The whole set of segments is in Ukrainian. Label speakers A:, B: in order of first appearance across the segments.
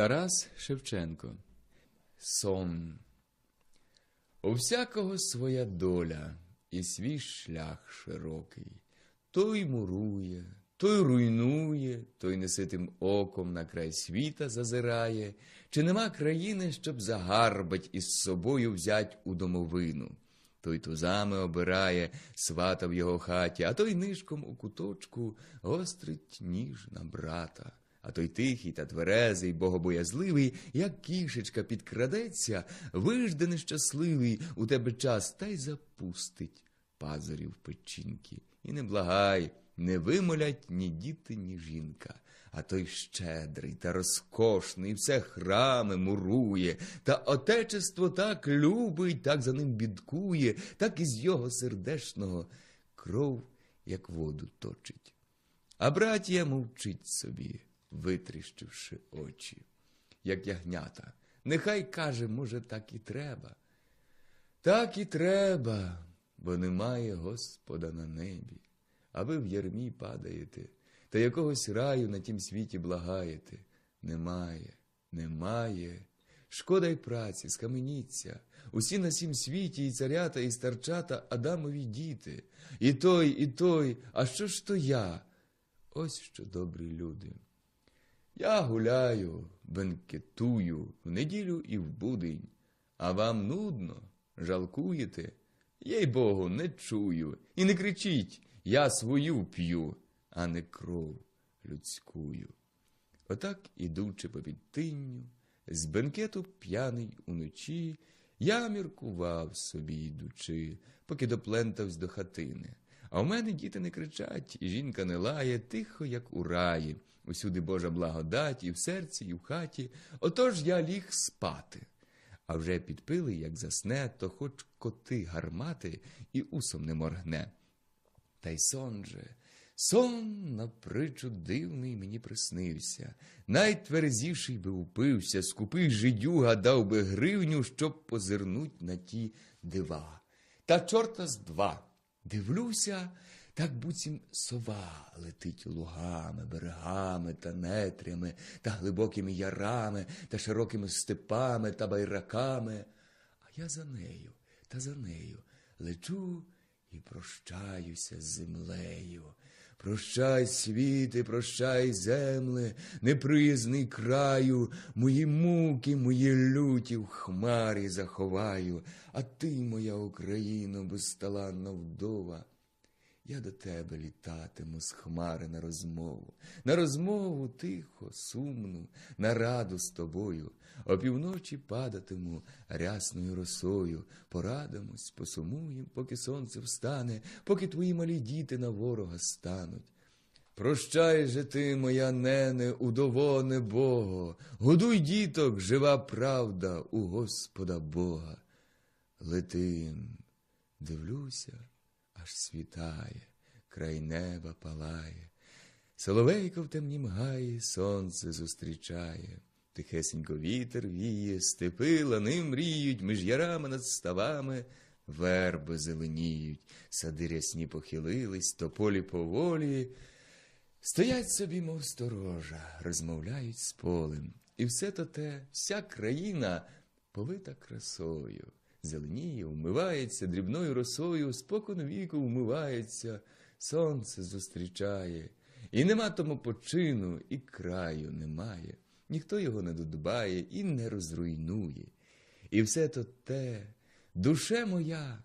A: Тарас Шевченко. Сон. У всякого своя доля і свій шлях широкий. Той мурує, той руйнує, той неситим оком на край світа зазирає, чи нема країни, щоб загарбать із собою взять у домовину. Той тузами обирає свата в його хаті, а той нишком у куточку гострить ніж на брата. А той тихий та тверезий, богобоязливий, як кішечка підкрадеться, вижде нещасливий у тебе час та й запустить пазурів печінки. І не благай, не вимолять ні діти, ні жінка. А той щедрий та розкошний, все храми мурує, та отечество так любить, так за ним бідкує, так із його сердешного кров, як воду точить. А братія мовчить собі, витріщивши очі, як ягнята. Нехай каже, може, так і треба. Так і треба, бо немає Господа на небі, а ви в ярмі падаєте, та якогось раю на тім світі благаєте. Немає, немає. Шкода й праці, скаменіться. Усі на сім світі, і царята, і старчата Адамові діти. І той, і той, а що ж то я? Ось що добрі люди. Я гуляю, бенкетую в неділю і в будень, а вам нудно, жалкуєте? Їй Богу, не чую. І не кричіть, я свою п'ю, а не кров людськую. Отак, ідучи по підтинню, з бенкету п'яний уночі, я міркував собі йдучи, поки доплентавсь до хатини. А в мене діти не кричать, і жінка не лає, тихо, як у раї. Усюди Божа благодать, і в серці, і в хаті. Отож я ліг спати. А вже підпили, як засне, то хоч коти гармати і усом не моргне. Та й сон же, сон на причу дивний мені приснився. Найтверезіший би упився, скупий жидюга дав би гривню, щоб позирнуть на ті дива. Та чорта з два. Дивлюся, так буцім сова летить лугами, берегами та нетрями, та глибокими ярами, та широкими степами та байраками. А я за нею та за нею лечу і прощаюся з землею. Прощай, світи, прощай, земле, неприязний краю, мої муки, мої люті в хмарі заховаю, а ти, моя Україно, безталанна вдова. Я до тебе літатиму з хмари на розмову, на розмову тихо, сумну, на раду з тобою, опівночі падатиму рясною росою, порадимось, посумуєм, поки сонце встане, поки твої малі діти на ворога стануть. Прощай же ти, моя нене, удово небого, годуй діток, жива правда у Господа Бога. Летим, дивлюся, аж світає, край неба палає. Соловейко в темнім гаї сонце зустрічає. Тихесенько вітер віє, степи лани мріють, між ярами над ставами верби зеленіють, сади рясні похилились, тополі поволі. Стоять собі, мов сторожа, розмовляють з полем. І все то те, вся країна повита красою. Зеленіє, вмивається дрібною росою, спокон віку вмивається, сонце зустрічає. І нема тому почину, і краю немає. Ніхто його не додбає і не розруйнує. І все то те, душе моя,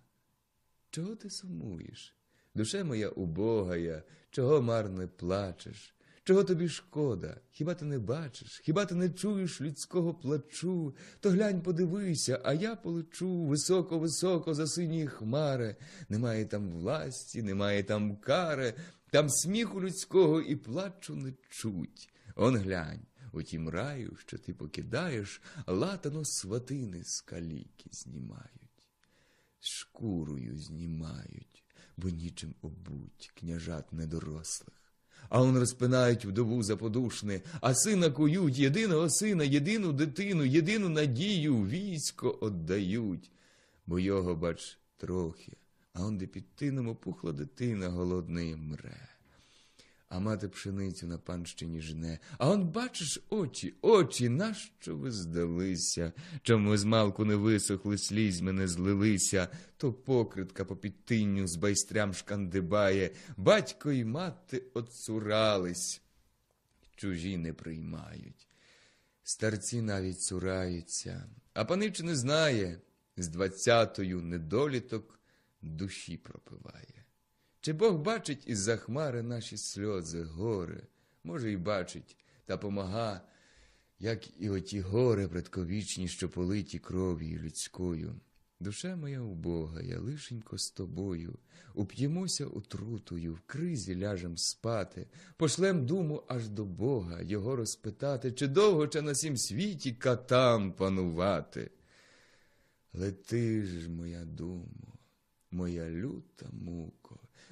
A: чого ти сумуєш? Душе моя убогая, чого марно плачеш? Чого тобі шкода? Хіба ти не бачиш? Хіба ти не чуєш людського плачу? То глянь, подивися, а я полечу високо-високо за сині хмари. Немає там власті, немає там кари, там сміху людського і плачу не чуть. Он глянь, у тім раю, що ти покидаєш, латано сватини з каліки знімають, шкурою знімають, бо нічим обуть княжат недорослих. А он розпинають вдову заподушне, а сина кують, єдиного сина, єдину дитину, єдину надію військо отдають. Бо його, бач, трохи, а он де під тином опухла дитина голодна і мре. А мати пшеницю на панщині жне. А он бачиш очі, очі, нащо ви здалися? Чому з малку не висохли, слізьми не злилися, то покритка по підтинню з байстрям шкандибає, батько й мати оцурались, чужі не приймають. Старці навіть цураються, а панич не знає, з двадцятою недоліток душі пропиває. Чи Бог бачить із-за хмари наші сльози, гори, може, й бачить, та помага, як і оті гори предковічні, що политі кров'ю людською. Душа моя убога, я лишенько з тобою, уп'ємося отрутою, в кризі ляжем спати, пошлем думу аж до Бога, його розпитати, чи довго чи на сім світі катам панувати. Лети ж, моя думо, моя люта муко,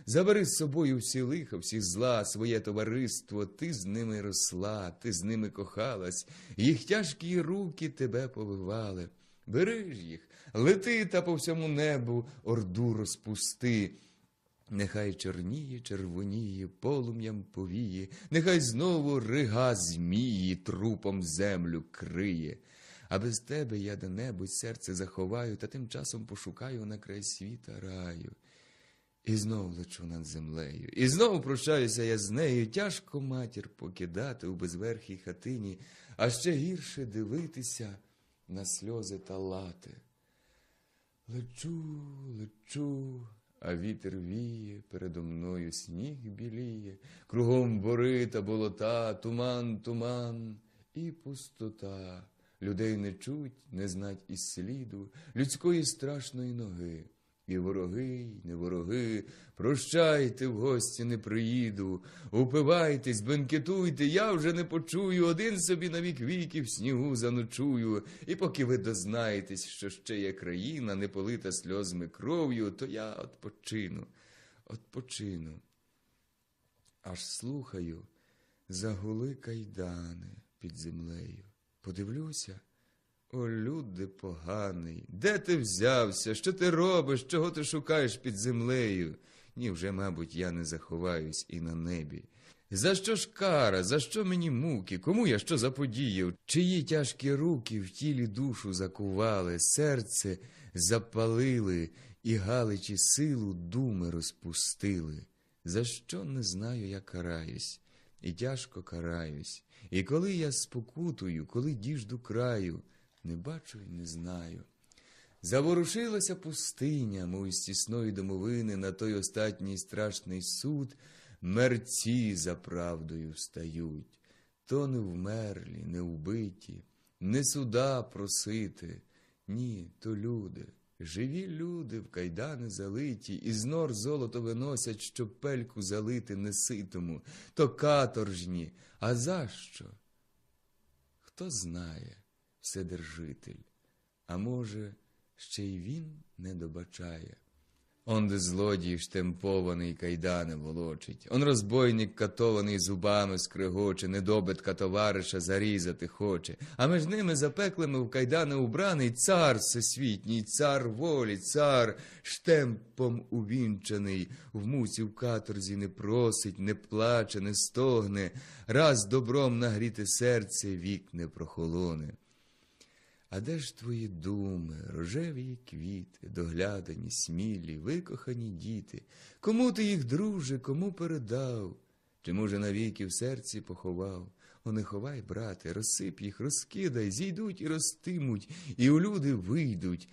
A: забери з собою всі лиха, всі зла, своє товариство, ти з ними росла, ти з ними кохалась, їх тяжкі руки тебе повивали. Бери ж їх, лети та по всьому небу орду розпусти. Нехай чорніє, червоніє, полум'ям повіє, нехай знову рига змії трупом землю криє. А без тебе я де-небудь серце заховаю, та тим часом пошукаю на край світа раю. І знов лечу над землею, і знов прощаюся я з нею. Тяжко матір покидати у безверхій хатині, а ще гірше дивитися на сльози та лати. Лечу, лечу, а вітер віє, передо мною сніг біліє, кругом бори та болота, туман, туман і пустота. Людей не чуть, не знать і сліду, людської страшної ноги. І вороги, й не вороги, прощайте, в гості не приїду, упивайтесь, бенкетуйте, я вже не почую, один собі на вік віків снігу заночую. І поки ви дознаєтесь, що ще є країна, не полита сльозми кров'ю, то я отпочину, отпочину. Аж слухаю, загули кайдани під землею. Подивлюся. О, люди поганий, де ти взявся? Що ти робиш? Чого ти шукаєш під землею? Ні, вже, мабуть, я не заховаюсь і на небі. За що ж кара, за що мені муки? Кому я що заподіяв? Чиї тяжкі руки в тілі душу закували, серце запалили і галичі силу думи розпустили? За що не знаю, я караюсь, і тяжко караюсь. І коли я спокутую, коли діжду краю, не бачу й не знаю. Заворушилася пустиня, мов з тісної домовини, на той остатній страшний суд мерці за правдою встають. То не вмерлі, не вбиті, не суда просити. Ні, то люди, живі люди в кайдани залиті, і з нор золото виносять, щоб пельку залити неситому, то каторжні. А за що? Хто знає? Вседержитель, а може, ще й він не добачає. Он злодій штемпований кайдани волочить, он розбойник катований зубами скригоче, недобитка товариша зарізати хоче, а між ними запеклими в кайдани убраний цар всесвітній, цар волі, цар штемпом увінчаний, в муці в каторзі не просить, не плаче, не стогне, раз добром нагріте серце вік не прохолоне. А де ж твої думи, рожеві квіти, доглядані, смілі, викохані діти? Кому ти їх, друже, кому передав? Чи, може, навіки в серці поховав? О, не ховай, брате, розсип їх, розкидай, зійдуть і ростимуть, і у люди вийдуть.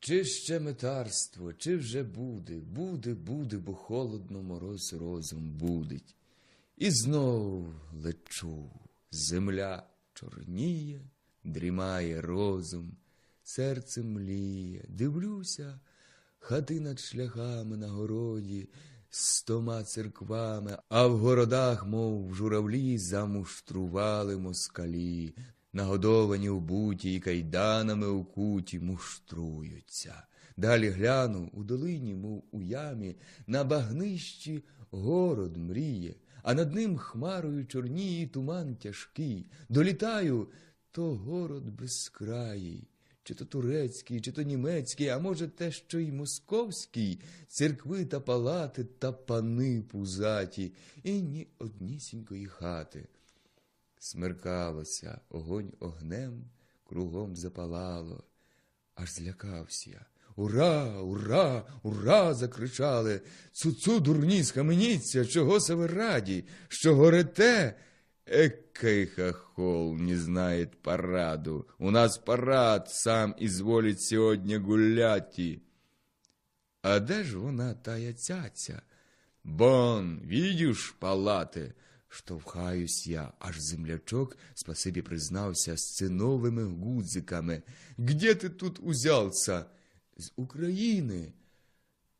A: Чи ще метарство, чи вже буде, буде, буде, бо холодно мороз розум будить. І знов лечу, земля чорніє дрімає розум, серце мліє, дивлюся, хати над шляхами на городі, з тома церквами, а в городах, мов в журавлі, замуштрували москалі, нагодовані в буті і кайданами у куті муштруються. Далі гляну у долині, мов у ямі, на багнищі город мріє, а над ним хмарою чорніє туман тяжкий. Долітаю, то город безкраїй, чи то турецький, чи то німецький, а може те, що й московський, церкви та палати та пани пузаті, і ні однісінької хати. Смеркалося, огонь огнем кругом запалало. Аж злякався. Ура, ура, ура! закричали. Цуцу дурні, схаменіться, чого се ви раді, що горете? Экой хохол не знает параду. У нас парад, сам изволит сегодня гуляти. А де ж вона тая цяця? Бон, видишь, палати? Штовхаюсь я, аж землячок спасибі признався з циновими гудзиками. Где ти тут узявся? З України.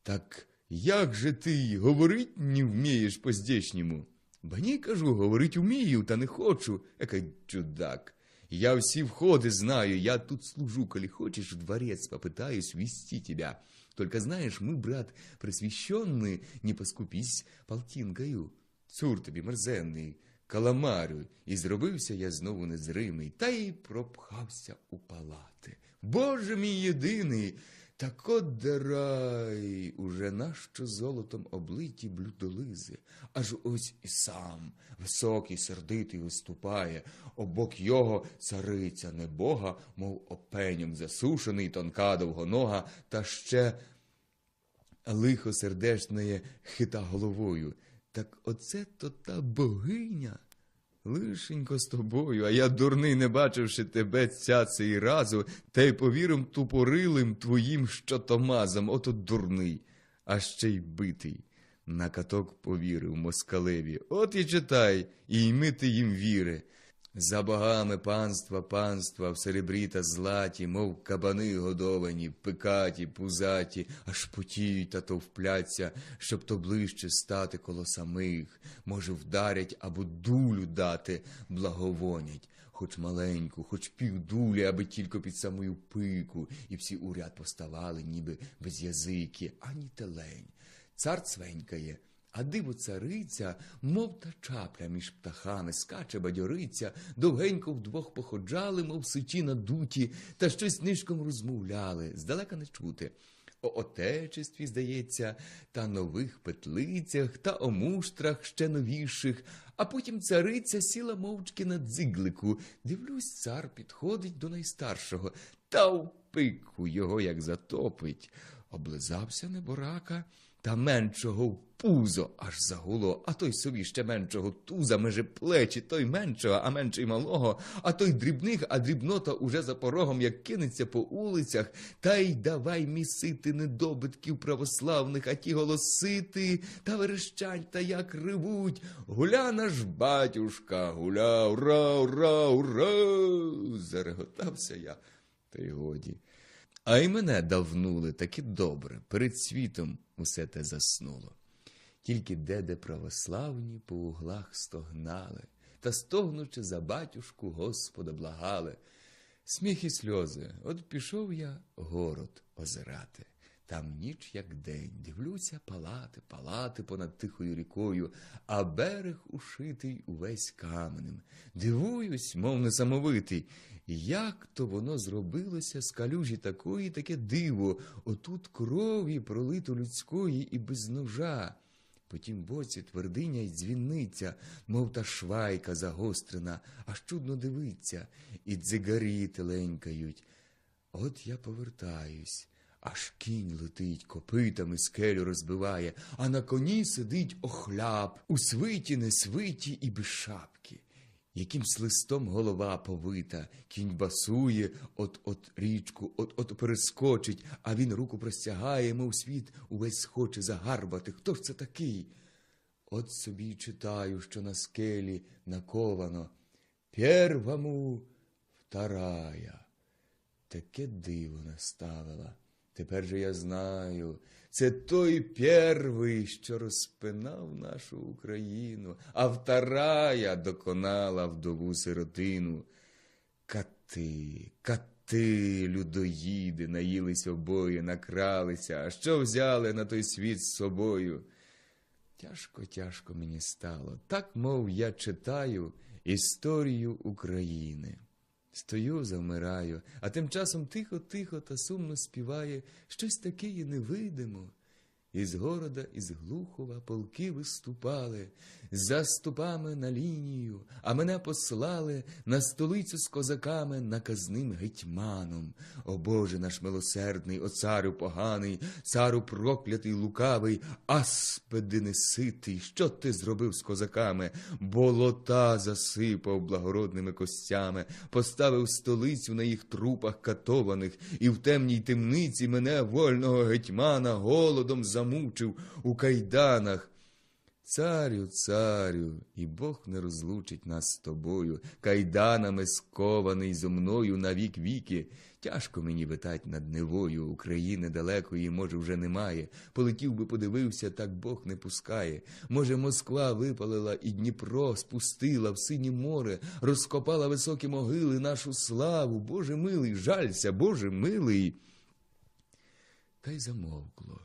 A: Так як же ти говорить не вмієш по-здешньому? Ба ні, кажу, говорить умію, та не хочу. Який чудак. Я всі входи знаю, я тут служу, коли хочешь, в дворец попытаюсь вести тебя. Только знаешь, мы, брат, просвещенный, не поскупись полтинкою. Цур тобі, мерзенний, каламарю, і зробився я знову незримий, та й пропхався у палати. Боже мій єдиний, так от дарай, уже нащо золотом облиті блюдолизи, аж ось і сам, високий, сердитий виступає, обок його цариця небога, мов опеням засушений, тонка довгонога, та ще лихо сердешне хита головою. Так оце то та богиня. Лишенько з тобою, а я дурний, не бачивши тебе ця цей разу, та й повірим тупорилим твоїм щотомазам, ото дурний, а ще й битий. На каток повірив москалеві. От і читай, і йми ти їм віри. За богами панства, панства, в серебрі та златі, мов кабани годовані, пикаті, пузаті, аж потіють та товпляться, щоб то ближче стати коло самих, може, вдарять або дулю дати, благовонять, хоч маленьку, хоч півдулі, аби тільки під самою пику, і всі уряд поставали, ніби без язики, ані телень. Цар цвенькає. А диво цариця, мов та чапля між птахами, скаче бадьориця, довгенько вдвох походжали, мов сичі надуті, та щось нишком розмовляли, здалека не чути. О отечестві, здається, та нових петлицях, та о муштрах ще новіших, а потім цариця сіла мовчки на дзиглику. Дивлюсь, цар підходить до найстаршого, та в пику його як затопить. Облизався неборака, та меншого пузо аж загуло, а той собі ще меншого туза меже плечі, той меншого, а менший малого, а той дрібних, а дрібнота уже за порогом, як кинеться по улицях, та й давай місити недобитків православних, а ті голосити та верещать, та як ревуть. Гуля наш батюшка, гуля, ура, ура, ура. Зареготався я, та й годі. А й мене давнули таки добре, перед світом усе те заснуло. Тільки де-де православні по углах стогнали, та стогнучи за батюшку Господа благали. Сміх і сльози, от пішов я город озирати. Там ніч, як день, дивлюся палати, палати понад тихою рікою, а берег ушитий увесь каменем. Дивуюсь, мов несамовитий. Як то воно зробилося з калюжі такої, таке диво, отут крові пролито людської і без ножа. По тім боці твердиня й дзвіниця, мов та швайка загострена, аж чудно дивиться, і дзигарі теленькають. От я повертаюсь, аж кінь летить, копитами скелю розбиває, а на коні сидить охляп, у свиті, не свиті і без шапки. Якимсь листом голова повита, кінь басує, от-от річку, от-от перескочить, а він руку простягає, мов світ увесь хоче загарбати. Хто ж це такий? От собі читаю, що на скелі наковано. Первому вторая. Таке диво наставила. Тепер же я знаю, це той первий, що розпинав нашу Україну, а вторая доконала вдову сиротину. Кати, кати, людоїди, наїлись обоє, накралися, а що взяли на той світ з собою? Тяжко, тяжко мені стало, так, мов я читаю історію України. Стою, завмираю, а тим часом тихо-тихо та сумно співає щось таке і невидимо. Із города, із Глухова полки виступали, за ступами на лінію, а мене послали на столицю з козаками наказним гетьманом. О Боже наш милосердний, о царю поганий, цару проклятий лукавий, аспеди неситий, що ти зробив з козаками? Болота засипав благородними костями, поставив столицю на їх трупах катованих, і в темній темниці мене, вольного гетьмана, голодом замучив у кайданах. Царю, царю, і Бог не розлучить нас з тобою, кайданами скований зо мною на вік віки. Тяжко мені витать над Невою, України далекої, може, вже немає. Полетів би, подивився, так Бог не пускає. Може, Москва випалила і Дніпро спустила в синє море, розкопала високі могили нашу славу. Боже милий, жалься, Боже милий. Та й замовкло.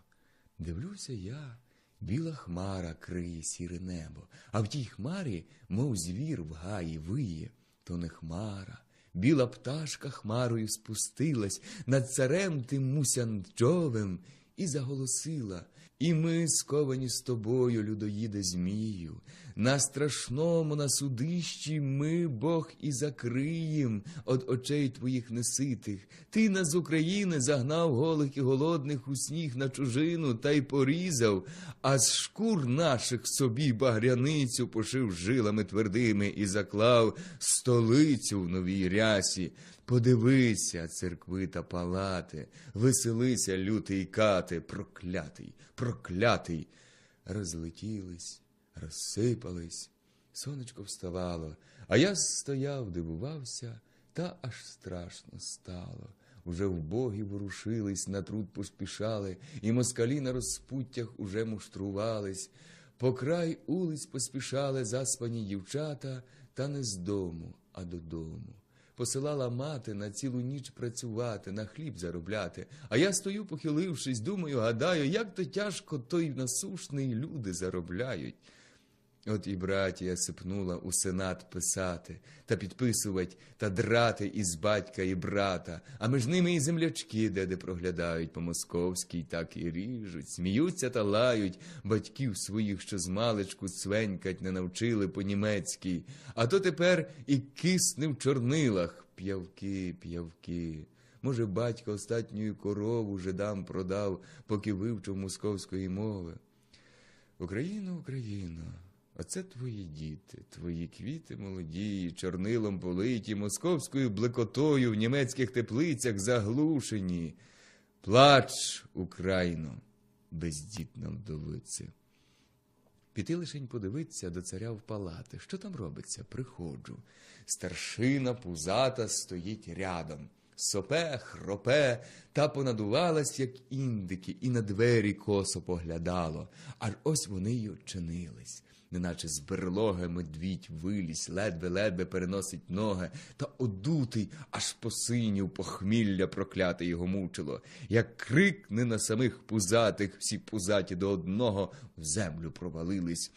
A: Дивлюся я. Біла хмара криє сіре небо, а в тій хмарі, мов звір в гаї виє, то не хмара. Біла пташка хмарою спустилась над царем тим мусянчовим і заголосила. І ми, сковані з тобою, людоїде Змію, на страшному на судищі ми, Бог, і закриєм од очей твоїх неситих. Ти нас з України загнав голих і голодних у сніг на чужину та й порізав, а з шкур наших собі багряницю пошив жилами твердими і заклав столицю в новій рясі. Подивися, церкви та палати, веселися, лютий кати, проклятий, проклятий. Розлетілись, розсипались, сонечко вставало, а я стояв, дивувався, та аж страшно стало. Уже в боги ворушились, на труд поспішали, і москалі на розпуттях уже муштрувались. По край улиць поспішали заспані дівчата, та не з дому, а додому. Посилала мати на цілу ніч працювати, на хліб заробляти. А я стою, похилившись, думаю, гадаю, як то тяжко той насушний люди заробляють. От і братія сипнула у сенат писати та підписувати та драти із батька і брата, а між ними і землячки, де де проглядають по московській, так і ріжуть, сміються та лають, батьків своїх, що з маличку цвенькать не навчили по німецькій, а то тепер і кисне в чорнилах п'явки, п'явки. Може, батько остатню корову жидам продав, поки вивчив московської мови. Україно, Україно, оце твої діти, твої квіти молоді, чорнилом политі, московською блекотою в німецьких теплицях заглушені. Плач, Україно, бездітна вдовице. Піти лишень подивитися до царя в палати. Що там робиться? Приходжу. Старшина пузата стоїть рядом. Сопе, хропе, та понадувалась, як індики, і на двері косо поглядало. Аж ось вони й очинились. Неначе з берлоги медвідь вилізь, ледве-ледве переносить ноги, та одутий, аж посинів похмілля прокляте його мучило. Як крикне на самих пузатих, всі пузаті до одного в землю провалились.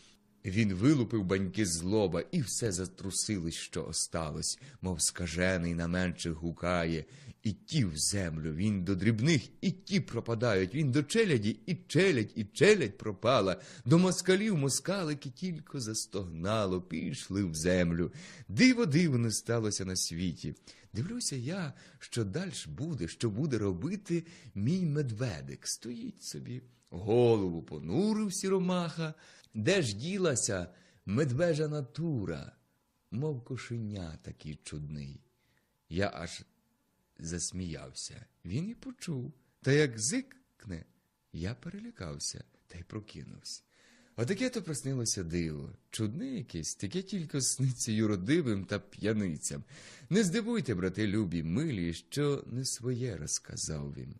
A: Він вилупив баньки з лоба, і все затрусилось, що осталось, мов скажений на менших гукає. І ті в землю, він до дрібних, і ті пропадають, він до челяді, і челядь, і челядь пропала. До москалів москалики тільки застогнало, пішли в землю. Диво дивно сталося на світі. Дивлюся я, що дальш буде, що буде робити мій медведик. Стоїть собі, голову понурив сіромаха. Де ж ділася медвежа натура, мов кошеня такий чудний. Я аж засміявся. Він і почув. Та як зикне, я перелякався та й прокинувся. Отаке то приснилося диво, чудне якесь, таке тільки сниться юродивим та п'яницям. Не здивуйте, брати любі, милі, що не своє розказав він,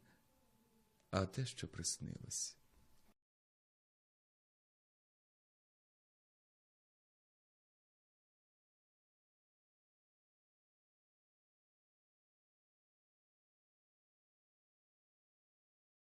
A: а те, що приснилось.